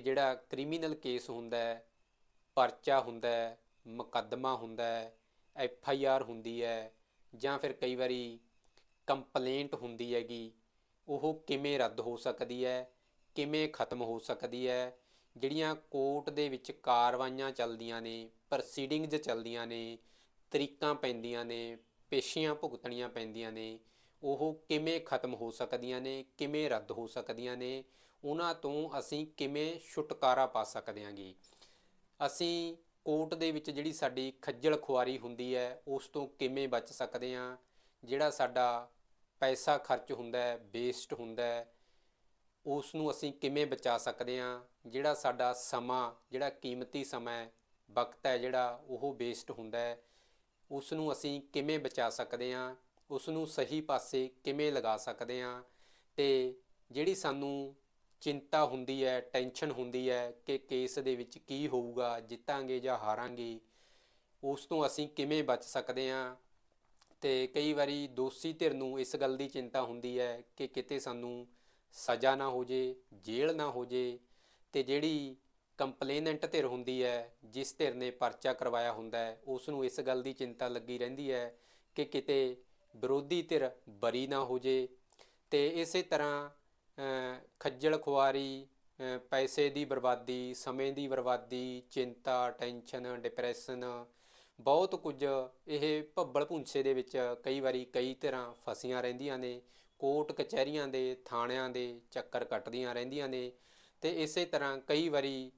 ਜਿਹੜਾ criminal case ਹੁੰਦਾ ਹੈ, ਪਰਚਾ ਹੁੰਦਾ ਹੈ, ਮੁਕੱਦਮਾ ਹੁੰਦਾ ਹੈ, ਐਫ ਆਈ ਆਰ ਹੁੰਦੀ ਹੈ, ਜਾਂ ਫਿਰ ਕਈ ਵਾਰੀ ਕੰਪਲੇਂਟ ਹੁੰਦੀ ਹੈਗੀ, ਉਹ ਕਿਵੇਂ ਰੱਦ ਹੋ ਸਕਦੀ ਹੈ, ਕਿਵੇਂ ਖਤਮ ਹੋ ਸਕਦੀ ਹੈ, ਜਿਹੜੀਆਂ ਕੋਰਟ ਦੇ ਵਿੱਚ ਕਾਰਵਾਈਆਂ ਚੱਲਦੀਆਂ ਨੇ, ਪ੍ਰੋਸੀਡਿੰਗਜ਼ ਚੱਲਦੀਆਂ ਨੇ, ਤਰੀਕਾਂ ਪੈਂਦੀਆਂ ਨੇ, ਪੇਸ਼ੀਆਂ ਭੁਗਤਣੀਆਂ ਪੈਂਦੀਆਂ ਨੇ, ਉਹ ਕਿਵੇਂ ਖਤਮ ਹੋ ਸਕਦੀਆਂ ਨੇ, ਕਿਵੇਂ ਰੱਦ ਹੋ ਸਕਦੀਆਂ ਨੇ ਉਹਨਾਂ ਤੋਂ ਅਸੀਂ ਕਿਵੇਂ ਛੁਟਕਾਰਾ ਪਾ ਸਕਦੇ ਹਾਂਗੇ? ਅਸੀਂ ਕੋਰਟ ਦੇ ਵਿੱਚ ਜਿਹੜੀ ਸਾਡੀ ਖੱਜਲ ਖੁਆਰੀ ਹੁੰਦੀ ਹੈ, ਉਸ ਤੋਂ ਕਿਵੇਂ ਬਚ ਸਕਦੇ ਹਾਂ? ਜਿਹੜਾ ਸਾਡਾ ਪੈਸਾ ਖਰਚ ਹੁੰਦਾ ਹੈ ਵੇਸਟ ਹੁੰਦਾ ਹੈ ਉਸ ਨੂੰ ਅਸੀਂ ਕਿਵੇਂ ਬਚਾ ਸਕਦੇ ਹਾਂ? ਜਿਹੜਾ ਸਾਡਾ ਸਮਾਂ, ਜਿਹੜਾ ਕੀਮਤੀ ਸਮਾਂ ਹੈ, ਵਕਤ ਹੈ ਜਿਹੜਾ, ਉਹ ਵੇਸਟ ਹੁੰਦਾ ਹੈ। ਉਸ ਨੂੰ ਅਸੀਂ ਕਿਵੇਂ ਬਚਾ ਸਕਦੇ ਹਾਂ? ਉਸ ਨੂੰ ਸਹੀ ਪਾਸੇ ਕਿਵੇਂ ਲਗਾ ਸਕਦੇ ਹਾਂ? ਤੇ ਜਿਹੜੀ ਸਾਨੂੰ ਚਿੰਤਾ ਹੁੰਦੀ ਹੈ, ਟੈਨਸ਼ਨ ਹੁੰਦੀ ਹੈ ਕਿ ਕੇਸ ਦੇ ਵਿੱਚ ਕੀ ਹੋਊਗਾ, ਜਿੱਤਾਂਗੇ ਜਾਂ ਹਾਰਾਂਗੇ, ਉਸ ਤੋਂ ਅਸੀਂ ਕਿਵੇਂ ਬਚ ਸਕਦੇ ਹਾਂ? ਤੇ ਕਈ ਵਾਰੀ ਦੋਸ਼ੀ ਧਿਰ ਨੂੰ ਇਸ ਗੱਲ ਦੀ ਚਿੰਤਾ ਹੁੰਦੀ ਹੈ ਕਿ ਕਿਤੇ ਸਾਨੂੰ ਸਜ਼ਾ ਨਾ ਹੋ ਜੇ, ਜੇਲ੍ਹ ਨਾ ਹੋ ਜੇ, ਤੇ ਜਿਹੜੀ ਕੰਪਲੇਨੈਂਟ ਧਿਰ ਹੁੰਦੀ ਹੈ, ਜਿਸ ਧਿਰ ਨੇ ਪਰਚਾ ਕਰਵਾਇਆ ਹੁੰਦਾ ਹੈ, ਉਸ ਨੂੰ ਇਸ ਗੱਲ ਦੀ ਚਿੰਤਾ ਲੱਗੀ ਰਹਿੰਦੀ ਹੈ ਕਿ ਕਿਤੇ ਵਿਰੋਧੀ ਧਿਰ ਬਰੀ ਨਾ ਹੋ ਜੇ। ਤੇ ਇਸੇ ਤਰ੍ਹਾਂ ਖੱਜਲ ਖੁਆਰੀ ਪੈਸੇ ਦੀ ਬਰਬਾਦੀ, ਸਮੇਂ ਦੀ ਬਰਬਾਦੀ, ਚਿੰਤਾ, ਟੈਨਸ਼ਨ, ਡਿਪਰੈਸ਼ਨ, ਬਹੁਤ ਕੁਝ ਇਹ ਭੱਬਲ ਭੁੰਸੇ ਦੇ ਵਿੱਚ ਕਈ ਵਾਰੀ ਕਈ ਤਰ੍ਹਾਂ ਫਸੀਆਂ ਰਹਿੰਦੀਆਂ ਨੇ, ਕੋਰਟ ਕਚਹਿਰੀਆਂ ਦੇ, ਥਾਣਿਆਂ ਦੇ ਚੱਕਰ ਕੱਟਦੀਆਂ ਰਹਿੰਦੀਆਂ ਨੇ ਤੇ ਇਸੇ ਤਰ੍ਹਾਂ ਕਈ ਵਾਰੀ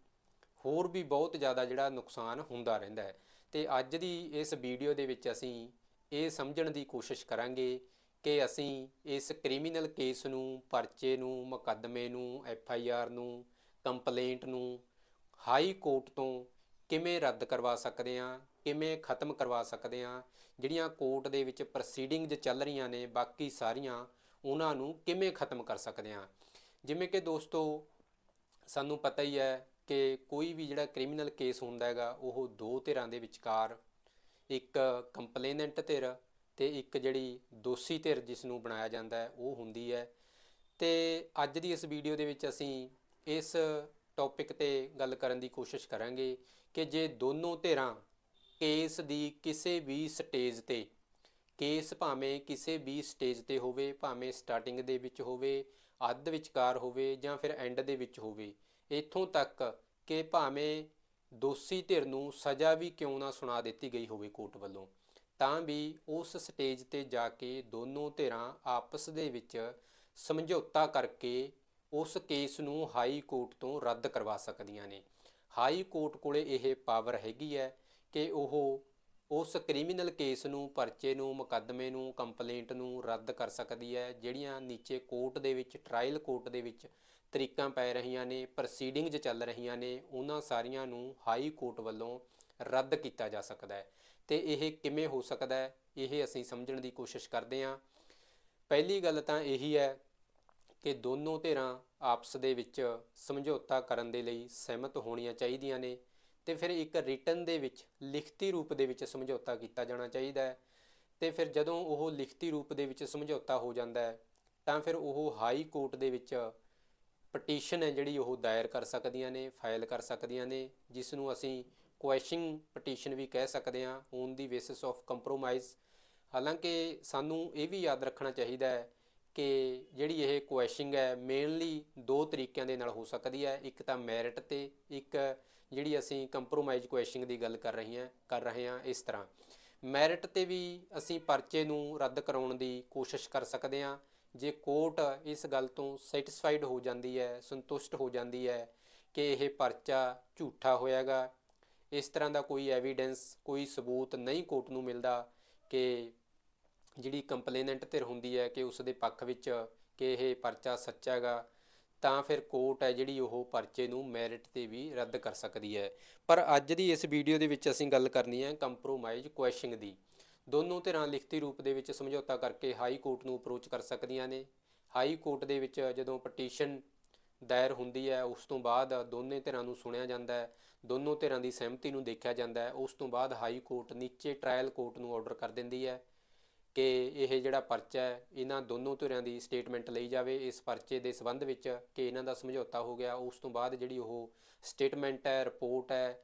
ਹੋਰ ਵੀ ਬਹੁਤ ਜ਼ਿਆਦਾ ਜਿਹੜਾ ਨੁਕਸਾਨ ਹੁੰਦਾ ਰਹਿੰਦਾ ਹੈ। ਤੇ ਅੱਜ ਦੀ ਇਸ ਵੀਡੀਓ ਦੇ ਵਿੱਚ ਅਸੀਂ ਇਹ ਸਮਝਣ ਦੀ ਕੋਸ਼ਿਸ਼ ਕਰਾਂਗੇ ਕਿ ਅਸੀਂ ਇਸ ਕ੍ਰਿਮੀਨਲ ਕੇਸ ਨੂੰ, ਪਰਚੇ ਨੂੰ, ਮੁਕੱਦਮੇ ਨੂੰ, ਐਫ ਆਈ ਆਰ ਨੂੰ, ਕੰਪਲੇਂਟ ਨੂੰ ਹਾਈ ਕੋਰਟ ਤੋਂ ਕਿਵੇਂ ਰੱਦ ਕਰਵਾ ਸਕਦੇ ਹਾਂ, ਕਿਵੇਂ ਖਤਮ ਕਰਵਾ ਸਕਦੇ ਹਾਂ, ਜਿਹੜੀਆਂ ਕੋਰਟ ਦੇ ਵਿੱਚ ਪ੍ਰੋਸੀਡਿੰਗਜ਼ ਚੱਲ ਰਹੀਆਂ ਨੇ, ਬਾਕੀ ਸਾਰੀਆਂ ਉਹਨਾਂ ਨੂੰ ਕਿਵੇਂ ਖਤਮ ਕਰ ਸਕਦੇ ਹਾਂ। ਜਿਵੇਂ ਕਿ ਦੋਸਤੋ, ਸਾਨੂੰ ਪਤਾ ਹੀ ਹੈ ਕਿ ਕੋਈ ਵੀ ਜਿਹੜਾ ਕ੍ਰਿਮੀਨਲ ਕੇਸ ਹੁੰਦਾ ਹੈਗਾ, ਉਹ ਦੋ ਧਿਰਾਂ ਦੇ ਵਿਚਕਾਰ ਇੱਕ ਕੰਪਲੇਨੈਂਟ ਧਿਰ ਤੇ ਇੱਕ ਜਿਹੜੀ ਦੋਸ਼ੀ ਧਿਰ ਜਿਸ ਨੂੰ ਬਣਾਇਆ ਜਾਂਦਾ ਹੈ, ਉਹ ਹੁੰਦੀ ਹੈ। ਤੇ ਅੱਜ ਦੀ ਇਸ ਵੀਡੀਓ ਦੇ ਵਿੱਚ ਅਸੀਂ ਇਸ ਟੌਪਿਕ ਤੇ ਗੱਲ ਕਰਨ ਦੀ ਕੋਸ਼ਿਸ਼ ਕਰਾਂਗੇ ਕਿ ਜੇ ਦੋਨੋਂ ਧਿਰਾਂ ਕੇਸ ਦੀ ਕਿਸੇ ਵੀ ਸਟੇਜ ਤੇ, ਕੇਸ ਭਾਵੇਂ ਕਿਸੇ ਵੀ ਸਟੇਜ ਤੇ ਹੋਵੇ, ਭਾਵੇਂ ਸਟਾਰਟਿੰਗ ਦੇ ਵਿੱਚ ਹੋਵੇ, ਅੱਧ ਵਿਚਕਾਰ ਹੋਵੇ ਜਾਂ ਫਿਰ ਐਂਡ ਦੇ ਵਿੱਚ ਹੋਵੇ, ਇੱਥੋਂ ਤੱਕ ਕਿ ਭਾਵੇਂ ਦੋਸ਼ੀ ਧਿਰ ਨੂੰ ਸਜ਼ਾ ਵੀ ਕਿਉਂ ਨਾ ਸੁਣਾ ਦਿੱਤੀ ਗਈ ਹੋਵੇ ਕੋਰਟ ਵੱਲੋਂ। ਤਾਂ ਵੀ ਉਸ ਸਟੇਜ ਤੇ ਜਾ ਕੇ ਦੋਨੋਂ ਧਿਰਾਂ ਆਪਸ ਦੇ ਵਿੱਚ ਸਮਝੌਤਾ ਕਰਕੇ ਉਸ ਕੇਸ ਨੂੰ ਹਾਈ ਕੋਰਟ ਤੋਂ ਰੱਦ ਕਰਵਾ ਸਕਦੀਆਂ ਨੇ। ਹਾਈ ਕੋਰਟ ਕੋਲੇ ਇਹ ਪਾਵਰ ਹੈਗੀ ਹੈ ਕਿ ਉਹ ਉਸ ਕ੍ਰਿਮੀਨਲ ਕੇਸ ਨੂੰ, ਪਰਚੇ ਨੂੰ, ਮੁਕੱਦਮੇ ਨੂੰ, ਕੰਪਲੇਂਟ ਨੂੰ ਰੱਦ ਕਰ ਸਕਦੀ ਹੈ, ਜਿਹੜੀਆਂ ਨੀਚੇ ਕੋਰਟ ਦੇ ਵਿੱਚ, ਟ੍ਰਾਇਲ ਕੋਰਟ ਦੇ ਵਿੱਚ ਤਰੀਕਾਂ ਪੈ ਰਹੀਆਂ ਨੇ, ਪ੍ਰੋਸੀਡਿੰਗਜ਼ ਚੱਲ ਰਹੀਆਂ ਨੇ, ਉਹਨਾਂ ਸਾਰੀਆਂ ਨੂੰ ਹਾਈ ਕੋਰਟ ਵੱਲੋਂ ਰੱਦ ਕੀਤਾ ਜਾ ਸਕਦਾ ਹੈ। ਤੇ ਇਹ ਕਿਵੇਂ ਹੋ ਸਕਦਾ ਹੈ, ਇਹ ਅਸੀਂ ਸਮਝਣ ਦੀ ਕੋਸ਼ਿਸ਼ ਕਰਦੇ ਹਾਂ। ਪਹਿਲੀ ਗੱਲ ਤਾਂ ਇਹੀ ਹੈ ਕਿ ਦੋਨੋਂ ਧਿਰਾਂ ਆਪਸ ਦੇ ਵਿੱਚ ਸਮਝੌਤਾ ਕਰਨ ਦੇ ਲਈ ਸਹਿਮਤ ਹੋਣੀਆਂ ਚਾਹੀਦੀਆਂ ਨੇ ਤੇ ਫਿਰ ਇੱਕ ਰਿਟਨ ਦੇ ਵਿੱਚ, ਲਿਖਤੀ ਰੂਪ ਦੇ ਵਿੱਚ ਸਮਝੌਤਾ ਕੀਤਾ ਜਾਣਾ ਚਾਹੀਦਾ ਹੈ। ਤੇ ਫਿਰ ਜਦੋਂ ਉਹ ਲਿਖਤੀ ਰੂਪ ਦੇ ਵਿੱਚ ਸਮਝੌਤਾ ਹੋ ਜਾਂਦਾ ਹੈ, ਤਾਂ ਫਿਰ ਉਹ ਹਾਈ ਕੋਰਟ ਦੇ ਵਿੱਚ ਪਟੀਸ਼ਨ ਹੈ ਜਿਹੜੀ ਉਹ ਦਾਇਰ ਕਰ ਸਕਦੀਆਂ ਨੇ ਫਾਈਲ ਕਰ ਸਕਦੀਆਂ ਨੇ, ਜਿਸ ਨੂੰ ਅਸੀਂ ਕੁਐਸ਼ਿੰਗ ਪਟੀਸ਼ਨ ਵੀ ਕਹਿ ਸਕਦੇ ਹਾਂ on the basis of compromise ਹਾਲਾਂਕਿ ਸਾਨੂੰ ਇਹ ਵੀ ਯਾਦ ਰੱਖਣਾ ਚਾਹੀਦਾ ਹੈ ਕਿ ਜਿਹੜੀ ਇਹ ਕੁਐਸ਼ਿੰਗ ਹੈ ਮੇਨਲੀ ਦੋ ਤਰੀਕਿਆਂ ਦੇ ਨਾਲ ਹੋ ਸਕਦੀ ਹੈ। ਇੱਕ ਤਾਂ ਮੈਰਿਟ ਤੇ, ਇੱਕ ਜਿਹੜੀ ਅਸੀਂ ਕੰਪਰੋਮਾਈਜ਼ ਕੁਐਸ਼ਿੰਗ ਦੀ ਗੱਲ ਕਰ ਰਹੀ ਹਾਂ ਕਰ ਰਹੇ ਹਾਂ ਇਸ ਤਰ੍ਹਾਂ। ਮੈਰਿਟ ਤੇ ਵੀ ਅਸੀਂ ਪਰਚੇ ਨੂੰ ਰੱਦ ਕਰਾਉਣ ਦੀ ਕੋਸ਼ਿਸ਼ ਕਰ ਸਕਦੇ ਹਾਂ। ਜੇ ਕੋਰਟ ਇਸ ਗੱਲ ਤੋਂ ਸੈਟੀਸਫਾਈਡ ਹੋ ਜਾਂਦੀ ਹੈ, ਸੰਤੁਸ਼ਟ ਹੋ ਜਾਂਦੀ ਹੈ ਕਿ ਇਹ ਪਰਚਾ ਝੂਠਾ ਹੋਇਆਗਾ ਇਸ ਤਰ੍ਹਾਂ ਦਾ ਕੋਈ ਐਵੀਡੈਂਸ ਕੋਈ ਸਬੂਤ ਨਹੀਂ ਕੋਰਟ ਨੂੰ ਮਿਲਦਾ ਕਿ ਜਿਹੜੀ ਕੰਪਲੇਨੈਂਟ ਧਿਰ ਹੁੰਦੀ ਹੈ ਕਿ ਉਸ ਦੇ ਪੱਖ ਵਿੱਚ ਕਿ ਇਹ ਪਰਚਾ ਸੱਚਾ ਹੈਗਾ, ਤਾਂ ਫਿਰ ਕੋਰਟ ਹੈ ਜਿਹੜੀ ਉਹ ਪਰਚੇ ਨੂੰ ਮੈਰਿਟ ਤੇ ਵੀ ਰੱਦ ਕਰ ਸਕਦੀ ਹੈ। ਪਰ ਅੱਜ ਦੀ ਇਸ ਵੀਡੀਓ ਦੇ ਵਿੱਚ ਅਸੀਂ ਗੱਲ ਕਰਨੀ ਹੈ ਕੰਪਰੋਮਾਈਜ਼ ਕੁਐਸ਼ਿੰਗ ਦੀ। ਦੋਨੋਂ ਧਿਰਾਂ ਲਿਖਤੀ ਰੂਪ ਦੇ ਵਿੱਚ ਸਮਝੌਤਾ ਕਰਕੇ ਹਾਈ ਕੋਰਟ ਨੂੰ ਅਪਰੋਚ ਕਰ ਸਕਦੀਆਂ ਨੇ। ਹਾਈ ਕੋਰਟ ਦੇ ਵਿੱਚ ਜਦੋਂ ਪਟੀਸ਼ਨ ਦਾਇਰ ਹੁੰਦੀ ਹੈ, ਉਸ ਤੋਂ ਬਾਅਦ ਦੋਨੇ ਧਿਰਾਂ ਨੂੰ ਸੁਣਿਆ ਜਾਂਦਾ ਹੈ। ਦੋਨੋਂ ਧਿਰਾਂ ਦੀ ਸਹਿਮਤੀ ਨੂੰ ਦੇਖਿਆ ਜਾਂਦਾ ਹੈ। ਉਸ ਤੋਂ ਬਾਅਦ ਹਾਈ ਕੋਰਟ ਨੀਚੇ ਟ੍ਰਾਇਲ ਕੋਰਟ ਨੂੰ ਆਰਡਰ ਕਰ ਦਿੰਦੀ ਹੈ ਕਿ ਇਹ ਜਿਹੜਾ ਪਰਚਾ ਹੈ, ਇਹਨਾਂ ਦੋਨੋਂ ਧਿਰਾਂ ਦੀ ਸਟੇਟਮੈਂਟ ਲਈ ਜਾਵੇ। ਇਸ ਪਰਚੇ ਦੇ ਸੰਬੰਧ ਵਿੱਚ ਕਿ ਇਹਨਾਂ ਦਾ ਸਮਝੌਤਾ ਹੋ ਗਿਆ। ਉਸ ਤੋਂ ਬਾਅਦ ਜਿਹੜੀ ਉਹ ਸਟੇਟਮੈਂਟ ਹੈ, ਰਿਪੋਰਟ ਹੈ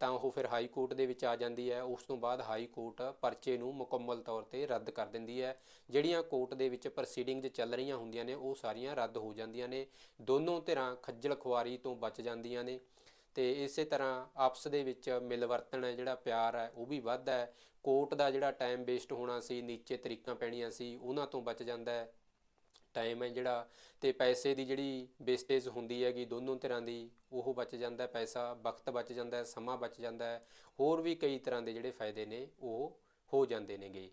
ਤਾਂ ਉਹ ਫਿਰ ਹਾਈ ਕੋਰਟ ਦੇ ਵਿੱਚ ਆ ਜਾਂਦੀ ਹੈ। ਉਸ ਤੋਂ ਬਾਅਦ ਹਾਈ ਕੋਰਟ ਪਰਚੇ ਨੂੰ ਮੁਕੰਮਲ ਤੌਰ ਤੇ ਰੱਦ ਕਰ ਦਿੰਦੀ ਹੈ। ਜਿਹੜੀਆਂ ਕੋਰਟ ਦੇ ਵਿੱਚ ਪ੍ਰੋਸੀਡਿੰਗਸ ਚੱਲ ਰਹੀਆਂ ਹੁੰਦੀਆਂ ਨੇ, ਉਹ ਸਾਰੀਆਂ ਰੱਦ ਹੋ ਜਾਂਦੀਆਂ ਨੇ। ਦੋਨੋਂ ਧਿਰਾਂ ਖੱਜਲ ਖੁਆਰੀ ਤੋਂ ਬਚ ਜਾਂਦੀਆਂ ਨੇ। ਤੇ ਇਸੇ ਤਰ੍ਹਾਂ ਆਪਸ ਦੇ ਵਿੱਚ ਮਿਲਵਰਤਨ ਹੈ, ਜਿਹੜਾ ਪਿਆਰ ਹੈ, ਉਹ ਵੀ ਵੱਧਦਾ ਹੈ। ਕੋਰਟ ਦਾ ਜਿਹੜਾ ਟਾਈਮ ਵੇਸਟ ਹੋਣਾ ਸੀ, ਨੀਚੇ ਤਰੀਕਾਂ ਪੈਣੀਆਂ ਸੀ, ਉਹਨਾਂ ਤੋਂ ਬਚ ਜਾਂਦਾ ਹੈ। ਟਾਈਮ ਹੈ ਜਿਹੜਾ ਤੇ ਪੈਸੇ ਦੀ ਜਿਹੜੀ ਵੇਸਟੇਜ ਹੁੰਦੀ ਹੈਗੀ, ਦੋਨੋਂ ਤਰ੍ਹਾਂ ਦੀ, ਉਹ ਬਚ ਜਾਂਦਾ ਹੈ। ਪੈਸਾ ਵਕਤ ਬਚ ਜਾਂਦਾ ਹੈ, ਸਮਾਂ ਬਚ ਜਾਂਦਾ ਹੈ। ਹੋਰ ਵੀ ਕਈ ਤਰ੍ਹਾਂ ਦੇ ਜਿਹੜੇ ਫਾਇਦੇ ਨੇ, ਉਹ ਹੋ ਜਾਂਦੇ ਨੇਗੇ।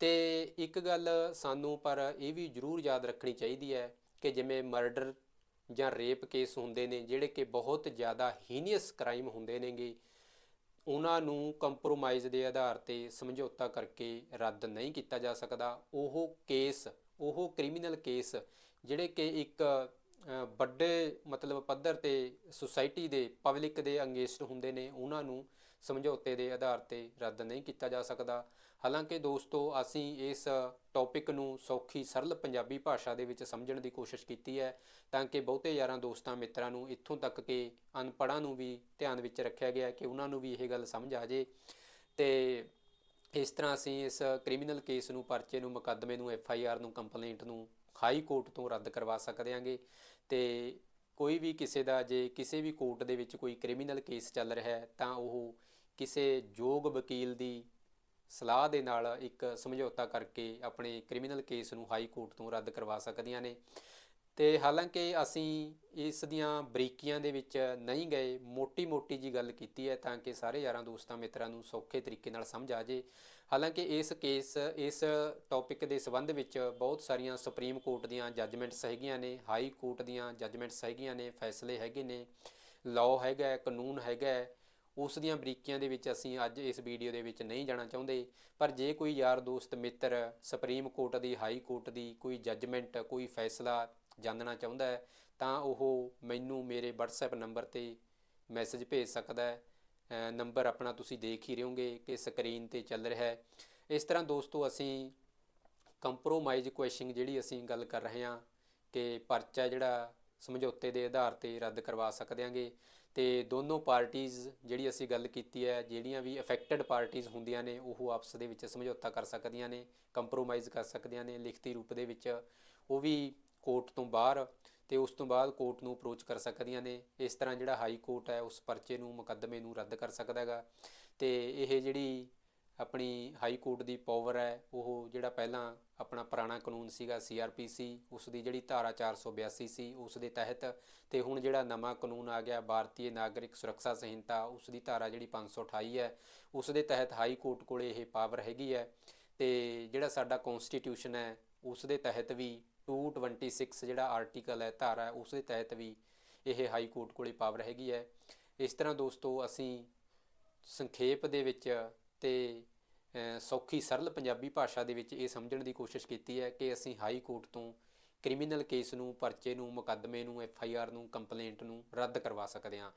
ਤੇ ਇੱਕ ਗੱਲ ਸਾਨੂੰ ਪਰ ਇਹ ਵੀ ਜ਼ਰੂਰ ਯਾਦ ਰੱਖਣੀ ਚਾਹੀਦੀ ਹੈ ਕਿ ਜਿਵੇਂ ਮਰਡਰ ਜਾਂ ਰੇਪ ਕੇਸ ਹੁੰਦੇ ਨੇ, ਜਿਹੜੇ ਕਿ ਬਹੁਤ ਜ਼ਿਆਦਾ ਹੀਨੀਅਸ ਕ੍ਰਾਈਮ ਹੁੰਦੇ ਨੇਗੇ, ਉਹਨਾਂ ਨੂੰ ਕੰਪਰੋਮਾਈਜ਼ ਦੇ ਆਧਾਰ ਤੇ ਸਮਝੌਤਾ ਕਰਕੇ ਰੱਦ ਨਹੀਂ ਕੀਤਾ ਜਾ ਸਕਦਾ। ਉਹ ਕੇਸ, ਉਹ ਕ੍ਰਿਮੀਨਲ ਕੇਸ, ਜਿਹੜੇ ਕਿ ਇੱਕ ਵੱਡੇ ਮਤਲਬ ਪੱਧਰ ਤੇ ਸੁਸਾਇਟੀ ਦੇ ਪਬਲਿਕ ਦੇ ਅੰਗੇਸਟ ਹੁੰਦੇ ਨੇ, ਉਹਨਾਂ ਨੂੰ ਸਮਝੌਤੇ ਦੇ ਆਧਾਰ ਤੇ ਰੱਦ ਨਹੀਂ ਕੀਤਾ ਜਾ ਸਕਦਾ। ਹਾਲਾਂਕਿ ਦੋਸਤੋ, ਅਸੀਂ ਇਸ ਟੌਪਿਕ ਨੂੰ ਸੌਖੀ, ਸਰਲ ਪੰਜਾਬੀ ਭਾਸ਼ਾ ਦੇ ਵਿੱਚ ਸਮਝਣ ਦੀ ਕੋਸ਼ਿਸ਼ ਕੀਤੀ ਹੈ ਤਾਂ ਕਿ ਬਹੁਤੇ ਯਾਰਾਂ ਦੋਸਤਾਂ, ਮਿੱਤਰਾਂ ਨੂੰ ਇੱਥੋਂ ਤੱਕ ਕਿ ਅਨਪੜ੍ਹਾਂ ਨੂੰ ਵੀ ਧਿਆਨ ਵਿੱਚ ਰੱਖਿਆ ਗਿਆ ਕਿ ਉਹਨਾਂ ਨੂੰ ਵੀ ਇਹ ਗੱਲ ਸਮਝ ਆ ਜੇ। ਤੇ ਇਸ ਤਰ੍ਹਾਂ ਅਸੀਂ ਇਸ ਕ੍ਰਿਮੀਨਲ ਕੇਸ ਨੂੰ, ਪਰਚੇ ਨੂੰ, ਮੁਕੱਦਮੇ ਨੂੰ ਐਫ ਆਈ ਆਰ ਨੂੰ ਕੰਪਲੇਂਟ ਨੂੰ ਹਾਈ ਕੋਰਟ ਤੋਂ ਰੱਦ ਕਰਵਾ ਸਕਦੇ ਹਾਂਗੇ। ਤੇ ਕੋਈ ਵੀ ਕਿਸੇ ਦਾ, ਜੇ ਕਿਸੇ ਵੀ ਕੋਰਟ ਦੇ ਵਿੱਚ ਕੋਈ ਕ੍ਰਿਮੀਨਲ ਕੇਸ ਚੱਲ ਰਿਹਾ ਹੈ ਤਾਂ ਉਹ ਕਿਸੇ ਯੋਗ ਵਕੀਲ ਦੀ ਸਲਾਹ ਦੇ ਨਾਲ ਇੱਕ ਸਮਝੌਤਾ ਕਰਕੇ ਆਪਣੇ ਕ੍ਰਿਮੀਨਲ ਕੇਸ ਨੂੰ ਹਾਈ ਕੋਰਟ ਤੋਂ ਰੱਦ ਕਰਵਾ ਸਕਦੀਆਂ ਨੇ। ਤੇ ਹਾਲਾਂਕਿ ਅਸੀਂ ਇਸ ਦੀਆਂ ਬਰੀਕੀਆਂ ਦੇ ਵਿੱਚ ਨਹੀਂ ਗਏ, ਮੋਟੀ-ਮੋਟੀ ਜੀ ਗੱਲ ਕੀਤੀ ਹੈ ਤਾਂ ਕਿ ਸਾਰੇ ਯਾਰਾਂ ਦੋਸਤਾਂ ਮਿੱਤਰਾਂ ਨੂੰ ਸੌਖੇ ਤਰੀਕੇ ਨਾਲ ਸਮਝ ਆ ਜੇ। ਹਾਲਾਂਕਿ ਇਸ ਕੇਸ, ਇਸ ਟੌਪਿਕ ਦੇ ਸੰਬੰਧ ਵਿੱਚ ਬਹੁਤ ਸਾਰੀਆਂ ਸੁਪਰੀਮ ਕੋਰਟ ਦੀਆਂ ਜੱਜਮੈਂਟਸ ਹੈਗੀਆਂ ਨੇ, ਹਾਈ ਕੋਰਟ ਦੀਆਂ ਜੱਜਮੈਂਟਸ ਹੈਗੀਆਂ ਨੇ, ਫੈਸਲੇ ਹੈਗੇ ਨੇ ਲਾਅ ਹੈਗਾ, ਕਾਨੂੰਨ ਹੈਗਾ ਉਸ ਦੀਆਂ ਬਰੀਕੀਆਂ ਦੇ ਵਿੱਚ ਅਸੀਂ ਅੱਜ ਇਸ ਵੀਡੀਓ ਦੇ ਵਿੱਚ ਨਹੀਂ ਜਾਣਾ ਚਾਹੁੰਦੇ। ਪਰ ਜੇ ਕੋਈ ਯਾਰ, ਦੋਸਤ, ਮਿੱਤਰ ਸੁਪਰੀਮ ਕੋਰਟ ਦੀ ਹਾਈ ਕੋਰਟ ਦੀ ਕੋਈ ਜੱਜਮੈਂਟ ਕੋਈ ਫੈਸਲਾ ਜਾਣਨਾ ਚਾਹੁੰਦਾ ਹੈ, ਤਾਂ ਉਹ ਮੈਨੂੰ ਮੇਰੇ WhatsApp ਨੰਬਰ ਤੇ ਮੈਸੇਜ ਭੇਜ ਸਕਦਾ ਹੈ। ਨੰਬਰ ਆਪਣਾ ਤੁਸੀਂ ਦੇਖ ਹੀ ਰਹੋਗੇ ਕਿ ਸਕਰੀਨ ਤੇ ਚੱਲ ਰਿਹਾ ਹੈ। ਇਸ ਤਰ੍ਹਾਂ ਦੋਸਤੋ ਅਸੀਂ ਕੰਪਰੋਮਾਈਜ਼ ਕੁਐਸਚਨ ਜਿਹੜੀ ਅਸੀਂ ਗੱਲ ਕਰ ਰਹੇ ਹਾਂ ਕਿ ਪਰਚਾ ਜਿਹੜਾ ਸਮਝੌਤੇ ਦੇ ਆਧਾਰ ਤੇ ਰੱਦ ਕਰਵਾ ਸਕਦੇ ਹਾਂਗੇ। ਤੇ ਦੋਨੋਂ ਪਾਰਟੀਆਂ ਜਿਹੜੀ ਅਸੀਂ ਗੱਲ ਕੀਤੀ ਹੈ, ਜਿਹੜੀਆਂ ਵੀ ਅਫੈਕਟਡ ਪਾਰਟੀਆਂ ਹੁੰਦੀਆਂ ਨੇ, ਉਹ ਆਪਸ ਦੇ ਵਿੱਚ ਸਮਝੌਤਾ ਕਰ ਸਕਦੀਆਂ ਨੇ ਕੰਪਰੋਮਾਈਜ਼ ਕਰ ਸਕਦੀਆਂ ਨੇ, ਲਿਖਤੀ ਰੂਪ ਦੇ ਵਿੱਚ। ਉਹ ਵੀ ਕੋਰਟ ਤੋਂ ਬਾਹਰ ਤੇ ਉਸ ਤੋਂ ਬਾਅਦ ਕੋਰਟ ਨੂੰ ਅਪਰੋਚ ਕਰ ਸਕਦੀਆਂ ਨੇ। ਇਸ ਤਰ੍ਹਾਂ ਜਿਹੜਾ ਹਾਈ ਕੋਰਟ ਹੈ, ਉਸ ਪਰਚੇ ਨੂੰ ਮੁਕੱਦਮੇ ਨੂੰ ਰੱਦ ਕਰ ਸਕਦਾ ਹੈਗਾ। ਤੇ ਇਹ ਜਿਹੜੀ ਆਪਣੀ ਹਾਈ ਕੋਰਟ ਦੀ ਪਾਵਰ ਹੈ, ਉਹ ਜਿਹੜਾ ਪਹਿਲਾਂ ਆਪਣਾ ਪੁਰਾਣਾ ਕਾਨੂੰਨ ਸੀਗਾ ਸੀਆਰਪੀਸੀ ਉਸ ਦੀ ਜਿਹੜੀ ਧਾਰਾ 482 ਸੀ ਉਸ ਦੇ ਤਹਿਤ ਤੇ ਹੁਣ ਜਿਹੜਾ ਨਵਾਂ ਕਾਨੂੰਨ ਆ ਗਿਆ, ਭਾਰਤੀ ਨਾਗਰਿਕ ਸੁਰੱਖਿਆ ਸੰਹਿਤਾ ਉਸ ਦੀ ਧਾਰਾ ਜਿਹੜੀ 528 ਹੈ ਉਸ ਦੇ ਤਹਿਤ ਹਾਈ ਕੋਰਟ ਕੋਲੇ ਇਹ ਪਾਵਰ ਹੈਗੀ ਹੈ ਤੇ ਜਿਹੜਾ ਸਾਡਾ ਕਨਸਟੀਟਿਊਸ਼ਨ ਹੈ ਉਸ ਦੇ ਤਹਿਤ ਵੀ 226 ਜਿਹੜਾ ਆਰਟੀਕਲ ਹੈ, ਧਾਰਾ ਉਸ ਦੇ ਤਹਿਤ ਵੀ ਇਹ ਹਾਈ ਕੋਰਟ ਕੋਲੇ ਪਾਵਰ ਹੈਗੀ ਹੈ। ਇਸ ਤਰ੍ਹਾਂ ਦੋਸਤੋ, ਅਸੀਂ ਸੰਖੇਪ ਦੇ ਵਿੱਚ ਤੇ ਸੌਖੀ, ਸਰਲ ਪੰਜਾਬੀ ਭਾਸ਼ਾ ਦੇ ਵਿੱਚ ਇਹ ਸਮਝਣ ਦੀ ਕੋਸ਼ਿਸ਼ ਕੀਤੀ ਹੈ ਕਿ ਅਸੀਂ ਹਾਈ ਕੋਰਟ ਤੋਂ ਕ੍ਰਿਮੀਨਲ ਕੇਸ ਨੂੰ, ਪਰਚੇ ਨੂੰ, ਮੁਕੱਦਮੇ ਨੂੰ ਐਫ ਆਈ ਆਰ ਨੂੰ, ਕੰਪਲੇਂਟ ਨੂੰ ਰੱਦ ਕਰਵਾ ਸਕਦੇ ਹਾਂ।